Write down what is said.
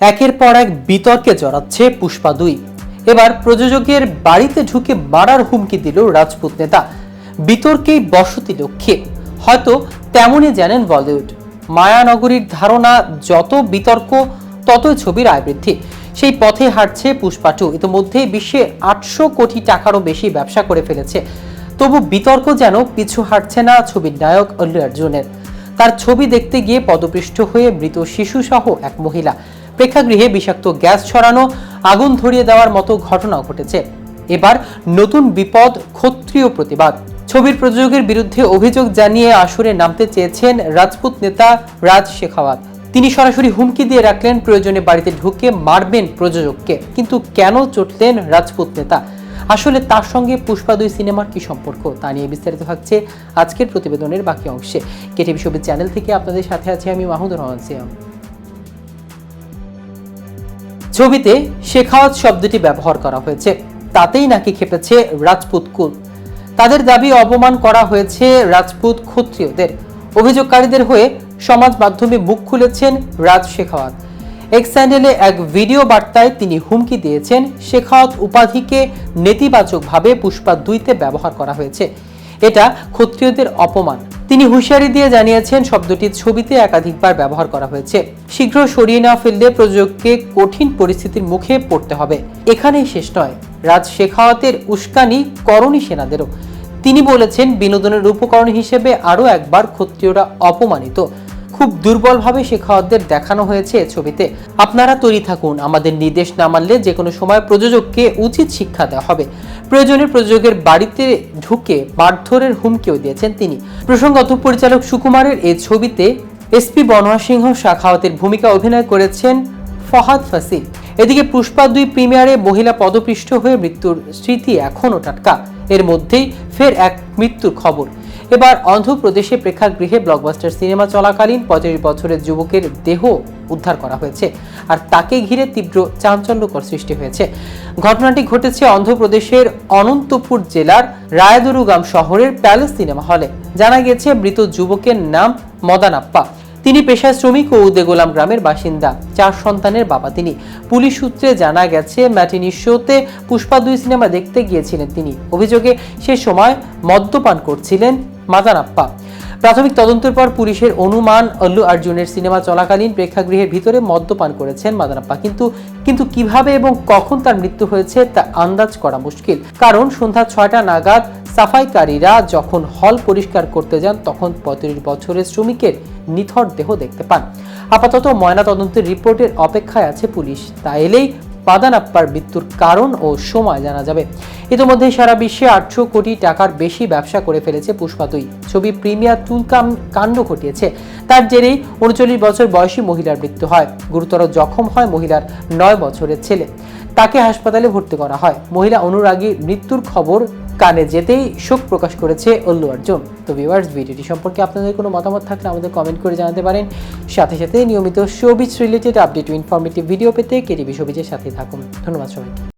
একের পর এক বিতর্কে জড়াচ্ছে পুষ্পা দুই। এবার প্রযোজকের বাড়িতে ঢুকে মারার হুমকি দিল রাজপুত নেতা। বিতর্কেই বসতি লক্ষ্যে। হয়তো তেমনই জানেন বলিউড। মায়ানগরীর ধারণা, যত বিতর্ক, ততই ছবির আয় বৃদ্ধি। সেই পথে হাঁটছে পুষ্পা টু। ইতিমধ্যেই বিশ্বে আটশো কোটি টাকারও বেশি ব্যবসা করে ফেলেছে। তবু বিতর্ক যেন পিছু হাঁটছে না ছবির নায়ক অল্লু অর্জুনের। তার ছবি দেখতে গিয়ে পদপৃষ্ঠ হয়ে মৃত শিশুসহ এক মহিলা। প্রেক্ষাগৃহে বিষাক্ত গ্যাস ছড়ানো, আগুন ধরিয়ে দেওয়ার মতো ঘটনাও ঘটেছে। এবার নতুন বিপদ, ক্ষত্রিয় প্রতিবাদ। ছবির প্রযোজকের বিরুদ্ধে অভিযোগ জানিয়ে আসরে নামতে চেয়েছেন রাজপুত নেতা রাজ শেখাওয়াত। তিনি সরাসরি হুমকি দিয়ে রাখলেন, প্রয়োজনে বাড়িতে ঢুকে মারবেন প্রযোজককে। কিন্তু কেন চটলেন রাজপুত নেতা? আসলে তার সঙ্গে পুষ্পা দুই সিনেমার কি সম্পর্ক? তা নিয়ে বিস্তারিত থাকছে আজকের প্রতিবেদনের বাকি অংশে। কেটিভি ছবির চ্যানেল থেকে আপনাদের সাথে আছি আমি মাহমুদুর রহমান সিয়াম। ছবিতে শেখাওয়াত শব্দটি ব্যবহার করা হয়েছে। তাতেই নাকি খেপেছে রাজপুত কুল। তাদের দাবি অপমান করা হয়েছে রাজপুত ক্ষত্রিয়দের। অভিযোগকারীদের হয়ে সমাজ মাধ্যমে মুখ খুলেছেন রাজ শেখাওয়াত এক্স স্যান্ডেলে এক ভিডিও বার্তায় তিনি হুমকি দিয়েছেন শেখাওয়াত উপাধিকে নেতিবাচকভাবে পুষ্পা দুইতে ব্যবহার করা হয়েছে। এটা ক্ষত্রিয়দের অপমান। তিনি হুঁশিয়ারি দিয়ে জানিয়েছেন, শব্দটি ছবিতে একাধিকবার ব্যবহার করা হয়েছে। শীঘ্র সরিয়ে না ফেললে প্রযোজককে কঠিন পরিস্থিতির মুখে পড়তে হবে। এখানেই শেষ নয়। রাজ শেখাওয়াতের উস্কানি করণী সেনাদেরও। তিনি বলেছেন, বিনোদনের উপকরণ হিসেবে আরও একবার ক্ষত্রিয়রা অপমানিত। খুব দুর্বলভাবে শেখাওয়াতদের দেখানো হয়েছে ছবিতে। আপনারা তৈরি থাকুন, আমাদের নির্দেশ না মানলে যে কোনো সময় প্রযোজককে উচিত শিক্ষা দেওয়া হবে। প্রয়োজনে প্রযোজকের বাড়িতে ঢুকে মারধরের হুমকিও দিয়েছেন তিনি। প্রসঙ্গত, পরিচালক সুকুমারের এই ছবিতে এসপি বনোয়া সিংহ শাখাওয়াতের ভূমিকা অভিনয় করেছেন ফহাদ ফাসিল। এদিকে পুষ্পা দুই প্রিমিয়ারে মহিলা পদপৃষ্ঠ হয়ে মৃত্যুর স্মৃতি এখনও টাটকা। এর মধ্যেই ফের এক মৃত্যুর খবর। এবার অন্ধ্রপ্রদেশে প্রেক্ষাগৃহে ব্লকবাস্টার সিনেমা চলাকালীন পঁয়ত্রিশ বছরের যুবকের দেহ উদ্ধার করা হয়েছে আর তাকে ঘিরে তীব্র চাঞ্চল্যকর সৃষ্টি হয়েছে। ঘটনাটি ঘটেছে অন্ধ্রপ্রদেশের অনন্তপুর জেলার রায়দুরুগাম শহরের প্যালেস সিনেমা হলে। জানা গেছে মৃত যুবকের নাম মদানাপ্পা। তিনি পেশায় শ্রমিক ও উদেগোলাম গ্রামের বাসিন্দা। চার সন্তানের বাবা তিনি। পুলিশ সূত্রে জানা গেছে ম্যাটিনি শোতে পুষ্পা দুই সিনেমা দেখতে গিয়েছিলেন তিনি। অভিযোগে সে সময় মদ্যপান করছিলেন মাদানাপ্পা। প্রাথমিক তদন্তের পর পুলিশের অনুমান অল্লু অর্জুনের সিনেমা চলাকালীন প্রেক্ষাগৃহের ভিতরে মদ্যপান করেছেন মাদানাপ্পা। কিন্তু কিন্তু কীভাবে এবং কখন তার মৃত্যু হয়েছে তা আন্দাজ করা মুশকিল। কারণ সন্ধ্যা ছয়টা নাগাদ সাফাইকারীরা যখন হল পরিষ্কার করতে যান, তখন পঁয়ত্রিশ বছরের শ্রমিকের নিথর দেহ দেখতে পান। আপাতত ময়নাতদন্তের রিপোর্টের অপেক্ষায় আছে পুলিশ। তা এলেই পাদানাপ্পার মৃত্যুর কারণ ও সময় জানা যাবে। ইতিমধ্যে সারা বিশ্বে আটশো কোটি টাকার বেশি ব্যবসা করে ফেলেছে পুষ্পা দুই ছবি প্রিমিয়ার তুলকাম কাণ্ড ঘটিয়েছে। তার জেরেই উনচল্লিশ বছর বয়সী মহিলার মৃত্যু হয়। গুরুতর জখম হয় মহিলার নয় বছরের ছেলে। তাকে হাসপাতালে ভর্তি করা হয়। মহিলা অনুরাগী মৃত্যুর খবর কানে যেতেই শোক প্রকাশ করেছে অল্লু অর্জুন। তো ভিউয়ার্স ভিডিওটি সম্পর্কে আপনাদের কোনো মতামত থাকলে আমাদের কমেন্ট করে জানাতে পারেন। সাথে সাথে নিয়মিত showbiz related update informative video পেতে কেটিভি শোবিজের সাথে থাকুন। ধন্যবাদ সবাইকে।